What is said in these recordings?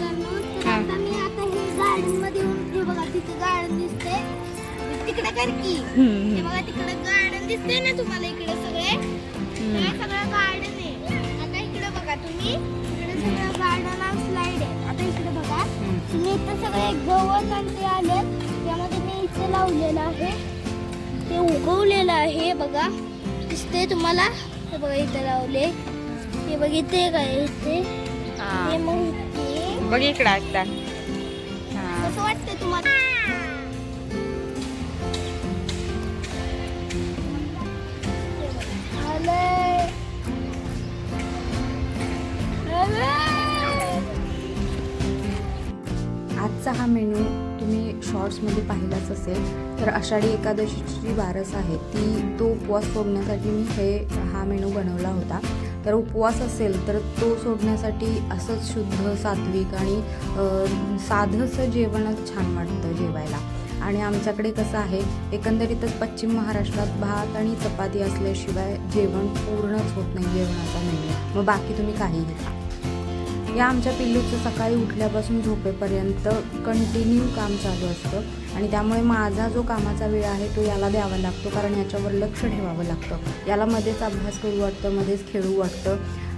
बघा मित्रांनो तर. आता मी आता हे गार्डनमध्ये येऊन हे बघा तिथे गार्डन दिसते तिकडे कर की. हे बघा तिकडे गार्डन दिसते ना तुम्हाला इकडे सगळे. हे सगळं गार्डन आहे. आता इकडे बघा तुम्ही. इकडे सगळं गार्डन स्लाइड आहे. आता इकडे बघा. तुम्ही इथं सगळे गवत आणि ते आले त्यामध्ये मी इथे लावलेलं आहे. ते उगवलेलं आहे बघा. दिसते तुम्हाला? हे बघा इथे लावले. हे बघितले काय इथे. हा. मग बघ इकडं हा. कसं तुम्हाला. आजचा हा मेनू तुम्ही शॉर्ट्समध्ये पाहिलाच असेल तर आषाढी एकादशीची जी बारस आहे ती तो उपवास सोडण्यासाठी मी हे हा मेनू बनवला होता तर उपवास असेल तर तो सोडण्यासाठी असंच शुद्ध सात्विक आणि साधंसं जेवणच छान वाटतं जेवायला. आणि आमच्याकडे कसं आहे एकंदरीतच पश्चिम महाराष्ट्रात भात आणि चपाती असल्याशिवाय जेवण पूर्णच होत नाही जेवणाचा नाही मग बाकी तुम्ही काहीही खा या आमच्या पिल्लूचं सकाळी उठल्यापासून झोपेपर्यंत कंटिन्यू काम चालू असतं. आणि त्यामुळे माझा जो कामाचा वेळ आहे तो याला द्यावा लागतो कारण याच्यावर लक्ष ठेवावं लागतं. याला मध्येच अभ्यास करू वाटतं मध्येच खेळू वाटतं.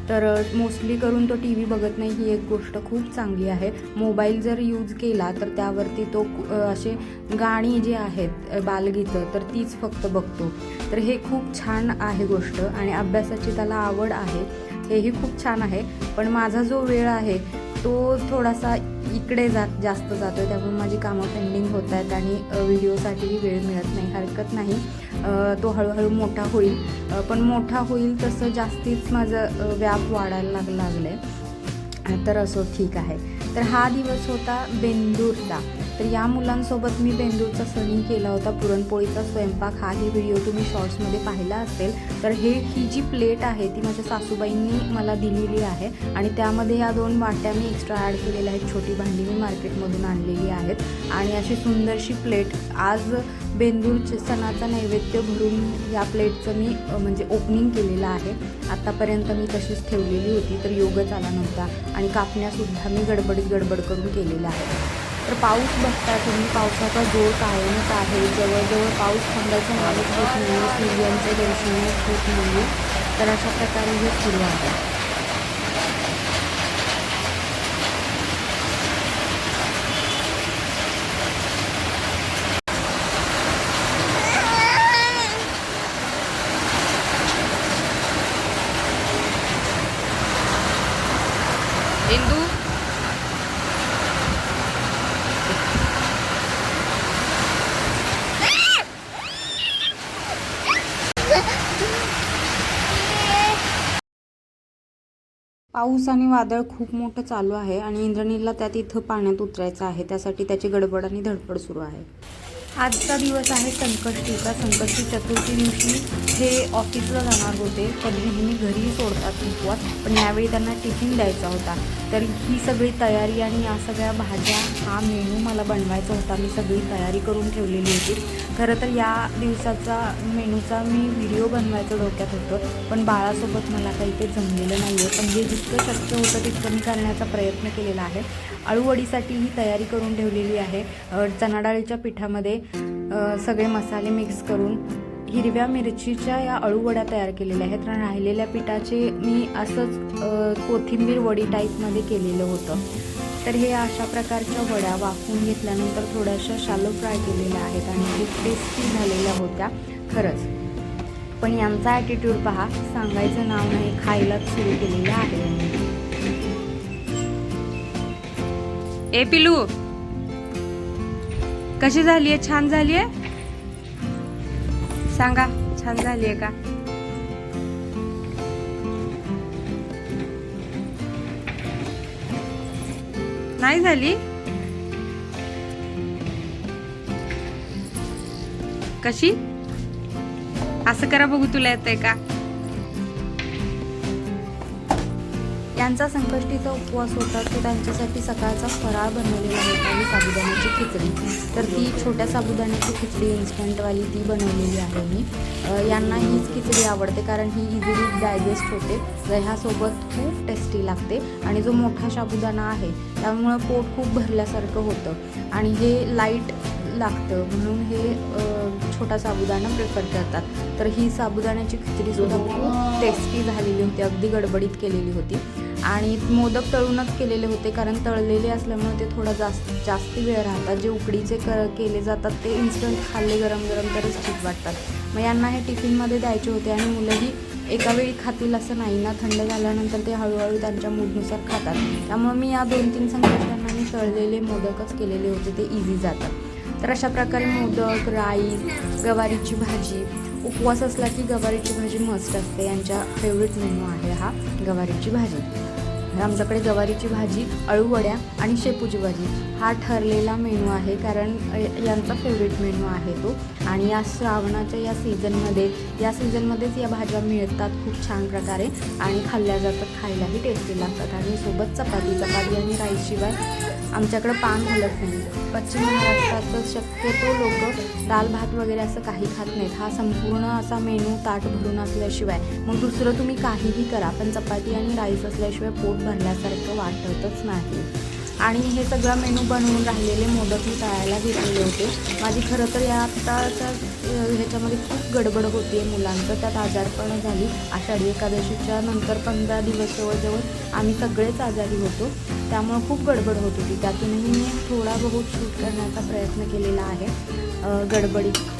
तर मोस्टली करून तो टी व्ही बघत नाही ही एक गोष्ट खूप चांगली आहे. मोबाईल जर यूज केला तर त्यावरती तो असे गाणी जे आहेत बालगीतं तर तीच फक्त बघतो. तर हे खूप छान आहे गोष्ट आणि अभ्यासाची त्याला आवड आहे. हेही खूप छान आहे. पण माझा जो वेळ आहे तो थोडासा इकडे जात जास्त जातो आहे त्यामुळे माझी कामं पेंडिंग होत आहेत आणि व्हिडिओसाठीही वेळ मिळत नाही हरकत नाही. तो हळूहळू मोठा होईल. पण मोठा होईल तसं जास्तीच माझं व्याप वाढायला लाग लागलं आहे तर असो ठीक आहे. तर हा दिवस होता बेंदूरचा. तर या मुलांसोबत मी बेंदूरचा सणी केला होता. पुरणपोळीचा स्वयंपाक हाही व्हिडिओ तुम्ही शॉर्ट्समध्ये पाहिला असेल. तर हे ही जी प्लेट आहे ती माझ्या सासूबाईंनी मला दिलेली आहे. आणि त्यामध्ये या दोन वाट्या मी एक्स्ट्रा ॲड केलेल्या आहेत. छोटी भांडी मी मार्केटमधून आणलेली आहेत. आणि अशी सुंदरशी प्लेट आज बेंदूरचे सणाचा नैवेद्य भरून या प्लेटचं मी म्हणजे ओपनिंग केलेलं आहे. आत्तापर्यंत मी तशीच ठेवलेली होती. तर योगच आला नव्हता आणि कापण्यासुद्धा मी गडबड गडबडीत गडबड करून केलेल्या आहे. तर पाऊस बघता तुम्ही पावसाचा जोर कायमच आहे. जवळजवळ पाऊस थांबायचं नावच होत नाही सूर्यांचं दर्शनच होत नाही तर अशा प्रकारे हे सुरू आहे. इंदू? पाऊस आणि वादळ खूप मोठं चालू आहे आणि इंद्रणीला त्यात इथं पाण्यात उतरायचं आहे. त्यासाठी त्याची गडबड आणि धडपड सुरू आहे. आजचा दिवस आहे संकष्टीचा. संकष्टी चतुर्थी दिवशी हे ऑफिसला जाणार होते. पण नेहमी घरी सोडतात उपवास. पण यावेळी त्यांना टिफिन द्यायचा होता. तर ही सगळी तयारी आणि या सगळ्या भाज्या हा मेनू मला बनवायचा होता. मी सगळी तयारी करून ठेवलेली होती. खरं तर या दिवसाचा मेनूचा मी व्हिडिओ बनवायचं डोक्यात होतं. पण बाळासोबत मला काही ते जमलेलं नाही आहे पण जे जितकं शक्य होतं तितकं मी करण्याचा प्रयत्न केलेला आहे. अळूवडीसाठी ही तयारी करून ठेवलेली आहे. चणाडाळीच्या चणा डाळीच्या पिठामध्ये सगळे मसाले मिक्स करून हिरव्या मिरचीच्या या अळूवड्या तयार केलेल्या आहेत. आणि राहिलेल्या पिठाचे मी असंच कोथिंबीर वडी टाईपमध्ये केलेलं होतं. तर हे अशा प्रकारच्या वड्या वाफून घेतल्यानंतर थोड्याशा शालो फ्राय केलेल्या आहेत आणि खूप टेस्टी झालेल्या होत्या. खरंच. पण यांचा ॲटिट्यूड पहा सांगायचं नाव नाही खायलाच सुरू केलेलं आहे. ए पिलू. कशी झालीये? छान झालीये? सांगा छान झालीये का? नाही झाली? कशी? असं करा बघू तुला येतंय का? यांचा संकष्टीचा उपवास होता तो त्यांच्यासाठी सकाळचा फराळ बनवलेला होता ही साबुदाण्याची खिचडी. तर ती छोट्या साबुदाण्याची खिचडी इन्स्टंटवाली ती बनवलेली आहे मी. यांना हीच खिचडी आवडते कारण ही इझिली डायजेस्ट होते. दह्यासोबत खूप टेस्टी लागते आणि जो मोठा साबुदाणा आहे त्यामुळं पोट खूप भरल्यासारखं होतं. आणि हे लाइट लागतं म्हणून हे छोटा साबुदाणा प्रेफर करतात. तर ही साबुदाण्याची खिचडीसुद्धा खूप टेस्टी झालेली होती अगदी गडबडीत केलेली होती. आणि मोदक तळूनच केलेले होते कारण तळलेले असल्यामुळे ते थोडा जास्त जास्त वेळ राहतात. जे उकडीचे क केले जातात ते इन्स्टंट खाल्ले गरम गरम तरच ठीक वाटतात. मग यांना हे टिफिनमध्ये द्यायचे होते आणि मुलंही एका वेळी खातील असं नाही ना थंड झाल्यानंतर ते हळूहळू त्यांच्या मूडनुसार खातात. त्यामुळे मी या दोन तीन संकष्टांना मी तळलेले मोदकच केलेले होते ते इझी जातात. तर अशा प्रकारे मोदक राईस गवारीची भाजी उपवास असला की गवारीची भाजी मस्त असते. यांच्या फेवरेट मेनू आहे हा गवारीची भाजी. आमच्याकडे गवारीची भाजी अळूवड्या आणि शेपूची भाजी. हा ठरलेला मेनू आहे कारण यांचा फेवरेट मेनू आहे तो. आणि या श्रावणाच्या या सीझनमध्ये या सीझनमध्येच या भाज्या मिळतात खूप छान प्रकारे. आणि खाल्ल्या जातात खायलाही टेस्टी लागतात. आणि सोबत चपाती चपाती आणि राईसशिवाय आमच्याकडं पान घालत नाही. पश्चिम महाराष्ट्रात शक्यतो लोक दाल भात वगैरे असं काही खात नाहीत. हा संपूर्ण असा मेनू ताट भरून असल्याशिवाय. मग दुसरं तुम्ही काहीही करा पण चपाती आणि राईस असल्याशिवाय पोट भरल्यासारखं वाटतच नाही. आणि हे सगळं मेनू बनवून राहिलेले मोदक मी तळायला घेतलेले होते. माझी खरं तर या आत्ताच्या ह्याच्यामध्ये खूप गडबड होती आहे मुलांचं. त्यात आजारपण झाली. आषाढी एकादशीच्या नंतर पंधरा दिवस जवळजवळ आम्ही सगळेच आजारी होतो. त्यामुळं खूप गडबड होत होती. त्यातूनही मी थोडा बहुत शूट करण्याचा प्रयत्न केलेला आहे. गडबडीत.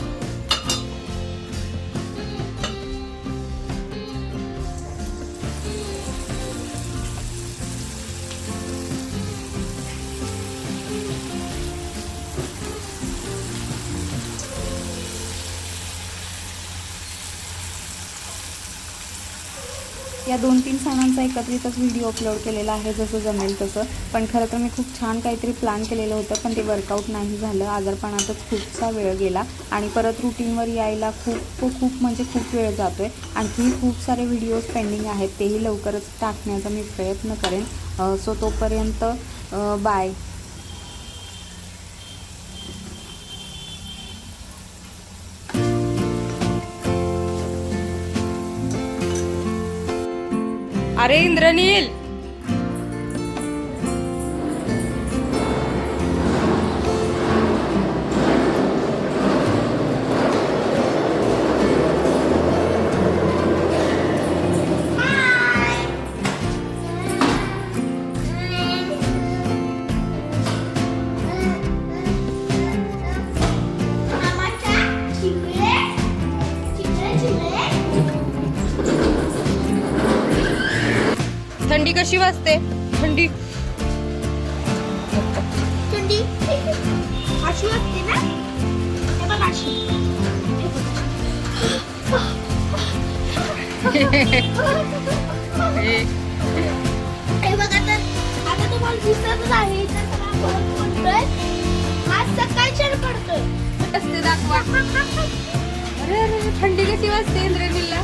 या दोन तीन सणांचा एकत्रितच व्हिडिओ अपलोड केलेला आहे जसं जमेल तसं. पण खरं तर मी खूप छान काहीतरी प्लॅन केलेलं होतं पण ते वर्कआउट नाही झालं. आजारपणातच खूपसा वेळ गेला आणि परत रुटीनवर यायला खूप खूप म्हणजे खूप वेळ जातो आहे आणखी खूप सारे व्हिडिओज पेंडिंग आहेत तेही लवकरच टाकण्याचा मी प्रयत्न करेन. सो तोपर्यंत बाय अरे इंद्रनील थंडी कशी वाजते? थंडी. थंडी? अशी वाटते ना? आता तुम्हाला दिसतच आहे इथं सगळा बर्फ पडतोय आज सकाळच्या पडतोय. असते दाखवा. अरे अरे अरे, थंडी कशी वाजते इंद्रनीलला?